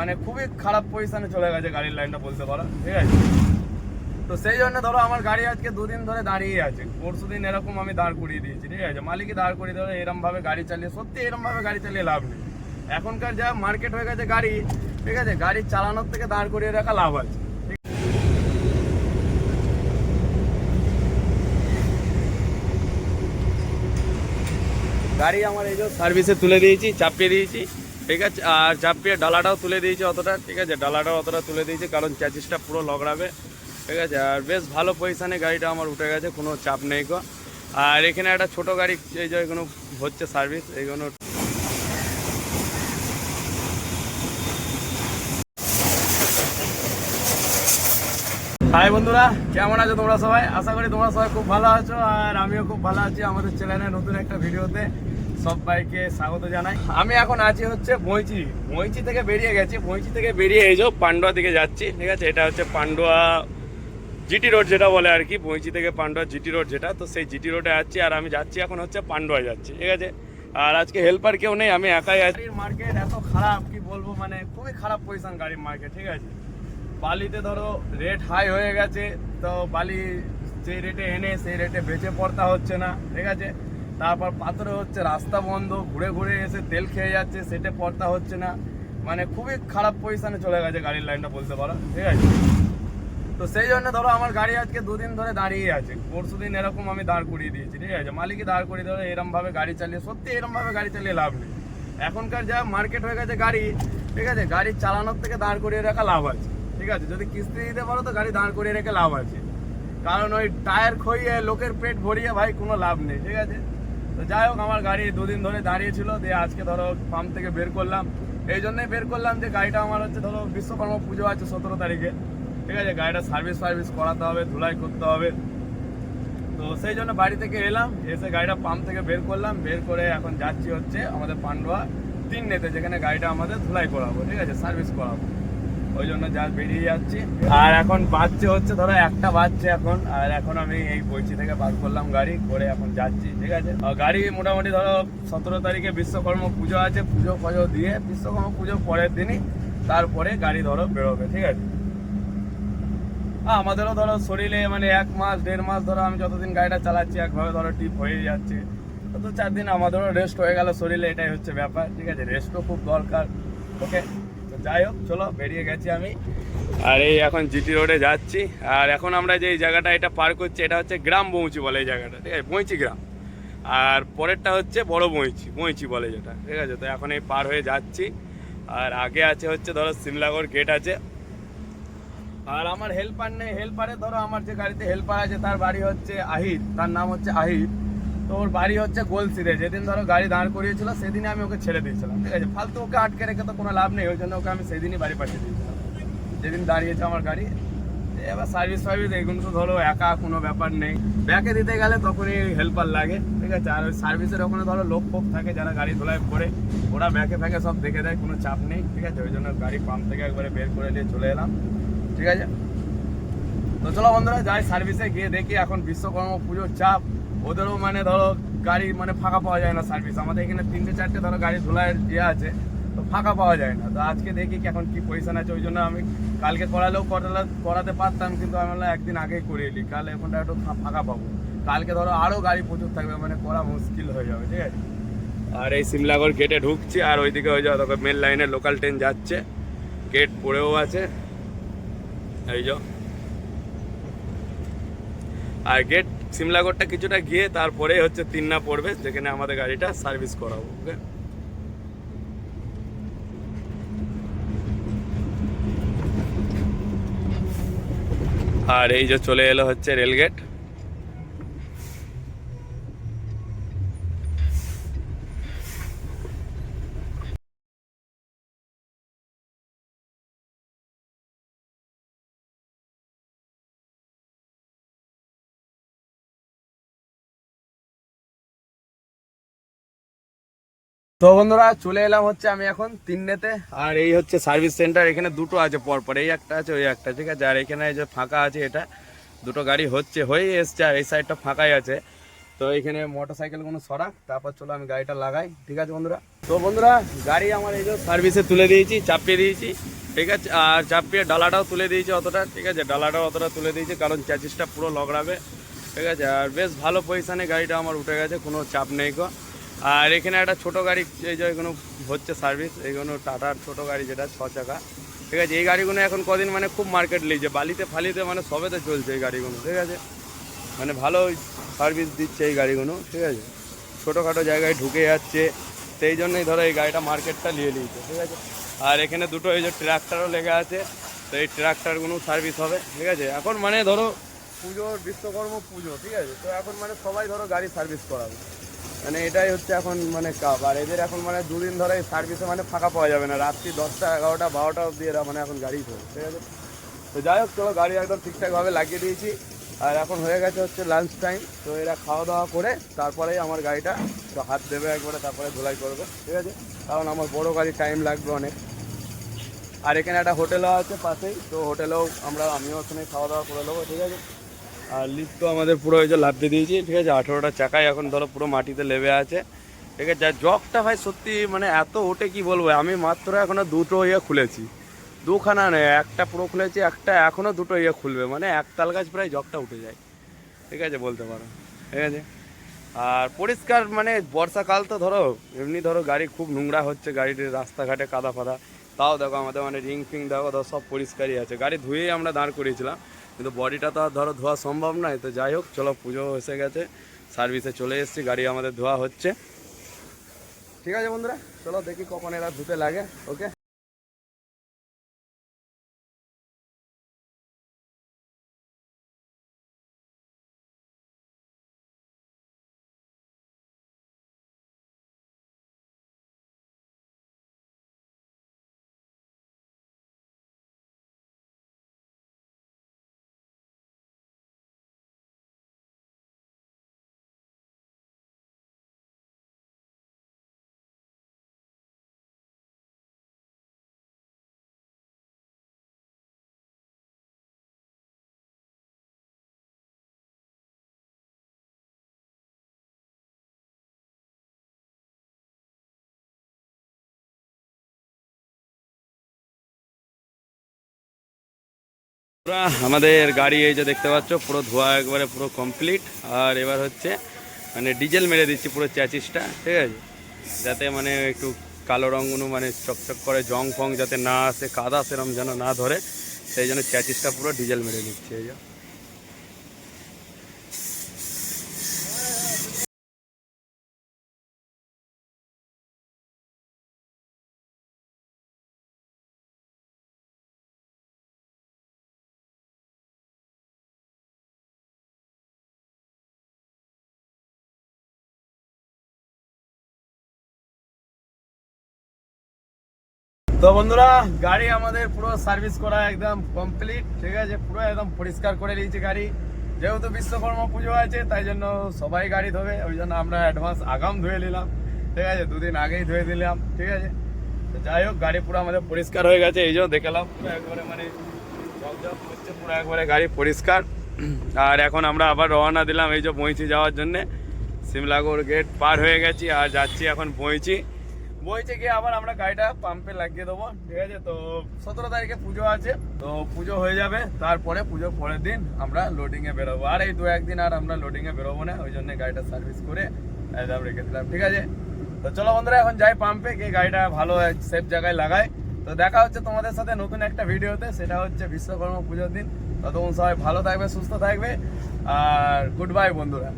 মানে খুবই খারাপ পজিশনে চলে গেছে গাড়ির লাইনটা বলতে পারো, ঠিক আছে? তো সেই জন্য ধরো আমার গাড়ি আজকে দুদিন ধরে দাঁড়িয়ে আছে, পরশু দিন এরকম আমি দাঁড় করিয়ে দিয়েছি, ঠিক আছে? মালিকই দাঁড় করিয়ে ধরো এরম ভাবে গাড়ি চালিয়ে, সত্যি এরম ভাবে গাড়ি চালিয়ে লাভ নেই। এখনকার যা মার্কেট হয়ে গেছে গাড়ি, ঠিক আছে? গাড়ি চালানোর থেকে দাঁড় করিয়ে রাখা লাভ আছে। গাড়ি আমার এই যে সার্ভিসে তুলে দিয়েছি, চাপিয়ে দিয়েছি। ঠিক আছে, আর চাপিয়ে ডালাটাও তুলে দিয়েছে অতটা, ঠিক আছে, ডালাটাও অতটা তুলে দিয়েছে, কারণ চ্যাচিসটা পুরো লগড়াবে, ঠিক আছে, আর বেশ ভালো পজিশানে গাড়িটা আমার উঠে গেছে, কোনো চাপ নেই গো। আর এখানে একটা ছোট গাড়ি, এই যে এগুলো হচ্ছে সার্ভিস এইগুলো হাই বন্ধুরা, কেমন আছো তোমরা সবাই? আশা করি তোমরা সবাই খুব ভালো আছো, আর আমিও খুব ভালো আছি আমাদের চ্যানেলে নতুন একটা ভিডিওতে সবাইকে স্বাগত জানাই। আমি এখন আছি হচ্ছে বইচি বইচি থেকে বেরিয়ে গেছি। বইচি থেকে বেরিয়ে এই যে পান্ডুয়া দিকে যাচ্ছি, ঠিক আছে? এটা হচ্ছে পান্ডুয়া জিটি রোড যেটা বলে আর কি বইচি থেকে পান্ডুয়া জিটি রোড যেটা। তো সেই জিটি রোডে যাচ্ছি আর আমি যাচ্ছি এখন হচ্ছে পান্ডুয়া যাচ্ছি, ঠিক আছে? আর আজকে হেল্পার কেউ নেই, আমি একাই আছি। মার্কেট এত খারাপ, কি বলব মানে খুবই খারাপ পজিশন গাড়ির মার্কেট ঠিক আছে? বালিতে ধরো রেট হাই হয়ে গেছে, তো বালি যে রেটে এনে, সেই রেটে বেচে পড়তা হচ্ছে না, ঠিক আছে? তারপর পাথরে হচ্ছে রাস্তা বন্ধ, ঘুরে ঘুরে এসে তেল খেয়ে যাচ্ছে, সেটে পর্দা হচ্ছে না। মানে খুবই খারাপ পজিশনে চলে গেছে গাড়ির লাইনটা বলতে পারো, ঠিক আছে? তো সেই জন্য ধরো আমার গাড়ি আজকে দুদিন ধরে দাঁড়িয়ে আছে পরশু দিন এরকম আমি দাঁড় করিয়ে দিয়েছি, ঠিক আছে? মালিকই দাঁড় করিয়ে ধরো এরম ভাবে গাড়ি চালিয়ে, সত্যি এরম ভাবে গাড়ি চালিয়ে লাভ নেই। এখনকার যা মার্কেট হয়ে গেছে গাড়ি, ঠিক আছে? গাড়ি চালানোর থেকে দাঁড় করিয়ে রাখা লাভ আছে, ঠিক আছে? যদি কিস্তি দিতে পারো তো গাড়ি দাঁড় করিয়ে রেখে লাভ আছে। কারণ ওই টায়ার খইয়ে, লোকের পেট ভরিয়ে ভাই কোনো লাভ নেই, ঠিক আছে? তো যাই হোক, আমার গাড়ি দুদিন ধরে দাঁড়িয়ে ছিল, দিয়ে আজকে ধরো পাম্প থেকে বের করলাম। এই জন্যই বের করলাম যে গাড়িটা আমার হচ্ছে ধরো বিশ্বকর্মা পুজো আছে সতেরো তারিখে। ঠিক আছে, গাড়িটা সার্ভিস ফার্ভিস করাতে হবে, ধুলাই করতে হবে। তো সেই জন্য বাড়ি থেকে এলাম, এসে গাড়িটা পাম্প থেকে বের করলাম, বের করে এখন যাচ্ছি হচ্ছে আমাদের পান্ডুয়া তিন নেতে, যেখানে গাড়িটা আমাদের ধুলাই করাবো, ঠিক আছে সার্ভিস করাবো। ওই জন্য যা বেরিয়ে যাচ্ছি। আর এখন বাজছে হচ্ছে ধরো একটা বাজছে এখন। আর এখন আমি এই বইচি থেকে বার করলাম গাড়ি, করে এখন যাচ্ছি, ঠিক আছে? গাড়ি মোটামুটি ধরো সতেরো তারিখে বিশ্বকর্মা পুজো আছে, পুজো ফজো দিয়ে বিশ্বকর্মা পুজো পরের দিনই তারপরে গাড়ি ধরো বেরোবে, ঠিক আছে? আমাদেরও ধরো শরীরে মানে এক মাস, দেড় মাস ধরো আমি যতদিন গাড়িটা চালাচ্ছি, একভাবে ধরো টিপ হয়ে যাচ্ছে। তো চার দিন আমাদেরও রেস্ট হয়ে গেল শরীরে, এটাই হচ্ছে ব্যাপার, ঠিক আছে? রেস্টও খুব দরকার ওকে যাই হোক, চলো বেরিয়ে গেছি আমি। আর এই এখন জিটি রোডে যাচ্ছি। আর এখন আমরা যে জায়গাটা এটা পার করছি, এটা হচ্ছে গ্রাম বৌঁচি বলে এই জায়গাটা, ঠিক আছে? বইচি গ্রাম। আর পরেরটা হচ্ছে বড় বইচি বইচি বলে যেটা, ঠিক আছে? তো এখন এই পার হয়ে যাচ্ছি। আর আগে আছে হচ্ছে ধরো সিমলাগড় গেট আছে। আর আমার হেল্পার নেই হেল্পারে ধরো আমার যে গাড়িতে হেল্পার আছে, তার বাড়ি হচ্ছে আহির, তার নাম হচ্ছে আহির। তো ওর বাড়ি হচ্ছে গোলসিরে। যেদিন ধরো গাড়ি দাঁড় করিয়েছিল, সেদিনই আমি ওকে ছেড়ে দিয়েছিলাম, ঠিক আছে? ফালতু ওকে আটকে রেখে তো কোনো লাভ নেই, ওই জন্য ওকে আমি সেদিনই বাড়ি পাঠিয়ে দিয়েছিলাম। যেদিন দাঁড়িয়েছে আমার গাড়ি এবার সার্ভিস ফার্ভিস এগুলো তো, ধরো একা কোনো ব্যাপার নেই। ব্যাকে দিতে গেলে তখনই হেল্পার লাগে, ঠিক আছে? আর ওই সার্ভিসের ওখানে ধরো লোক ফোক থাকে যারা গাড়ি ধোলাই করে, ওরা ব্যাকে ফ্যাকে সব দেখে দেয়, কোনো চাপ নেই, ঠিক আছে? ওই জন্য গাড়ি পাম্প থেকে একবারে বের করে দিয়ে চলে এলাম, ঠিক আছে? তো চলো বন্ধুরা, যাই সার্ভিসে গিয়ে দেখি, এখন বিশ্বকর্মা পুজোর চাপ ওদেরও মানে ধরো গাড়ি মানে ফাঁকা পাওয়া যায় না সার্ভিস আমাদের এখানে তিনটে, চারটে ধরো গাড়ি ধুলাইয়ের ইয়ে আছে, তো ফাঁকা পাওয়া যায় না। তো আজকে দেখি কি এখন কি পজিশন আছে, ওই জন্য আমি কালকে করালেও করালে করাতে পারতাম, কিন্তু আমি একদিন আগেই করিয়ে নিই। কাল এখনটা একটু ফাঁকা পাবো। কালকে ধরো আরও গাড়ি প্রচুর থাকবে মানে করা মুশকিল হয়ে যাবে, ঠিক আছে? আর এই সিমলাগড় গেটে ঢুকছি, আর ওইদিকে ওই যে মেন লাইনে লোকাল ট্রেন যাচ্ছে। গেট পড়েও আছে। এই যে। আর গেট সিমলাগড়টা কিছুটা গিয়ে তারপরে হচ্ছে তিন্না পড়বে, যেখানে আমাদের গাড়িটা সার্ভিস করাবো, ওকে? আর এই যে চলে এলো হচ্ছে রেলগেট। তো বন্ধুরা, চলে এলাম হচ্ছে আমি এখন তিননেতে আর এই হচ্ছে সার্ভিস সেন্টার এখানে দুটো আছে পরপর। এই একটা আছে, ওই একটা, ঠিক আছে? আর এখানে যে ফাঁকা আছে এটা, দুটো গাড়ি হচ্ছে হয়ে এসছে, আর এই সাইডটা ফাঁকাই আছে। তো এখানে মোটর সাইকেল কোনো সরাক, তারপর চলো আমি গাড়িটা লাগাই, ঠিক আছে বন্ধুরা? তো বন্ধুরা, গাড়ি আমার এই যে সার্ভিসে তুলে দিয়েছি, চাপিয়ে দিয়েছি, ঠিক আছে? আর চাপিয়ে ডালাটাও তুলে দিয়েছি অতটা, ঠিক আছে? ডালাটাও অতটা তুলে দিয়েছি, কারণ চ্যাচিসটা পুরো লগড়াবে ঠিক আছে? আর বেশ ভালো পজিশানে গাড়িটা আমার উঠে গেছে, কোনো চাপ নেই কো আর এখানে একটা ছোট গাড়ি, এই যে এগুলো হচ্ছে সার্ভিস এইগুলো টাটার ছোট গাড়ি যেটা ছ চাকা। ঠিক আছে, এই গাড়িগুলো এখন কদিন মানে খুব মার্কেট লেগেছে, বালিতে ফালিতে মানে সবেতে চলছে এই গাড়িগুলো, ঠিক আছে? মানে ভালো সার্ভিস দিচ্ছে এই গাড়িগুলো, ঠিক আছে? ছোটোখাটো জায়গায় ঢুকে যাচ্ছে, সেই জন্যই ধরো এই গাড়িটা মার্কেটটা নিয়ে নিয়েছে, ঠিক আছে? আর এখানে দুটো এই যে ট্রাক্টারও লেগে আছে, তো এই ট্রাক্টারগুলো সার্ভিস হবে, ঠিক আছে? এখন মানে ধরো পুজোর বিশ্বকর্ম পুজো, ঠিক আছে? তো এখন মানে সবাই ধরো গাড়ি সার্ভিস করাবে। মানে এটাই হচ্ছে এখন মানে কাপ আর এদের এখন মানে দুদিন ধরে সার্ভিসে মানে ফাঁকা পাওয়া যাবে না। রাত্রি দশটা, এগারোটা, বারোটা অবধি এরা মানে এখন গাড়ি ঠিক আছে? তো যাই হোক, চলো গাড়ি একদম ঠিকঠাকভাবে লাগিয়ে দিয়েছি। আর এখন হয়ে গেছে হচ্ছে লাঞ্চ টাইম তো এরা খাওয়া দাওয়া করে তারপরেই আমার গাড়িটা তো হাত দেবে একবারে, তারপরে ধোলাই করবে, ঠিক আছে? কারণ আমার বড় গাড়ি টাইম লাগবে অনেক। আর এখানে একটা হোটেলও আছে পাশেই, তো হোটেলেও আমরা, আমিও ওখানে খাওয়া দাওয়া করে নেব, ঠিক আছে? আর লিফট তো আমাদের পুরো ওই যে লাফিয়ে দিয়েছি, ঠিক আছে? আঠেরোটা চাকাই এখন ধরো পুরো মাটিতে লেবে আছে। ঠিক আছে, আর জগটা ভাই সত্যি মানে এত ওঠে কি বলব, আমি মাত্র এখনও দুটো ইয়ে খুলেছি। দুখানা নেই একটা পুরো খুলেছি, একটা এখনও দুটো ইয়ে খুলবে মানে এক তাল গাছ প্রায় জগটা উঠে যায়। ঠিক আছে, বলতে পারো। ঠিক আছে? আর পরিষ্কার মানে বর্ষাকাল তো ধরো, এমনি ধরো গাড়ি খুব নোংরা হচ্ছে গাড়িটির রাস্তাঘাটে কাদা ফাদা। তাও দেখো আমাদের মানে রিং ফিং দেখো, ধরো সব পরিষ্কারই আছে। গাড়ি ধুয়েই আমরা দাঁড় করিয়েছিলাম। কিন্তু বডিটা তো আর ধরো ধোয়া সম্ভব নয়, তো যাই হোক, চলো পুজো এসে গেছে সার্ভিসে চলে এসেছি, গাড়ি আমাদের ধোয়া হচ্ছে। ঠিক আছে বন্ধুরা, চলো দেখি কখন এরা ধুতে লাগে ওকে আমাদের গাড়ি এই যে দেখতে পাচ্ছ, পুরো ধোয়া একবারে পুরো কমপ্লিট আর এবার হচ্ছে মানে ডিজেল মেরে দিচ্ছি পুরো চ্যাচিসটা, ঠিক আছে? যাতে মানে একটু কালো রঙগুলো মানে চকচক করে, জং ফং যাতে না আসে, কাদা সেরম যেন না ধরে, সেই জন্য চ্যাচিসটা পুরো ডিজেল মেরে দিচ্ছি, এই যে। তো বন্ধুরা, গাড়ি আমাদের পুরো সার্ভিস করা একদম কমপ্লিট ঠিক আছে? পুরো একদম পরিষ্কার করে নিয়েছে গাড়ি। যেহেতু বিশ্বকর্মা পুজো আছে, তাই জন্য সবাই গাড়ি ধোবে, ওই জন্য আমরা অ্যাডভান্স আগাম ধুয়ে নিলাম, ঠিক আছে? দুদিন আগেই ধুয়ে দিলাম, ঠিক আছে? তো যাই হোক, গাড়ি পুরো আমাদের পরিষ্কার হয়ে গেছে, এই জন্য দেখালাম। পুরো একবারে মানে করছে, পুরো একবারে গাড়ি পরিষ্কার। আর এখন আমরা আবার রওনা দিলাম এই যে পৌঁছে যাওয়ার জন্যে। সিমলাগড় গেট পার হয়ে গেছি, আর যাচ্ছি এখন পৌঁছি বইছে গিয়ে আবার আমরা গাড়িটা পাম্পে লাগিয়ে দেবো, ঠিক আছে? তো সতেরো তারিখে পুজো আছে, তো পুজো হয়ে যাবে, তারপরে পুজোর পরের দিন আমরা লোডিং এ বেরোবো। আর এই দু একদিন আর আমরা লোডিং এ বেরোবো না, ওই জন্য গাড়িটা সার্ভিস করে একদম রেখে দিলাম, ঠিক আছে? তো চলো বন্ধুরা, এখন যাই পাম্পে গিয়ে গাড়িটা ভালো সেফ জায়গায় লাগাই। তো দেখা হচ্ছে তোমাদের সাথে নতুন একটা ভিডিওতে, সেটা হচ্ছে বিশ্বকর্মা পুজোর দিন। ততক্ষণ সবাই ভালো থাকবে, সুস্থ থাকবে, আর গুড বাই বন্ধুরা।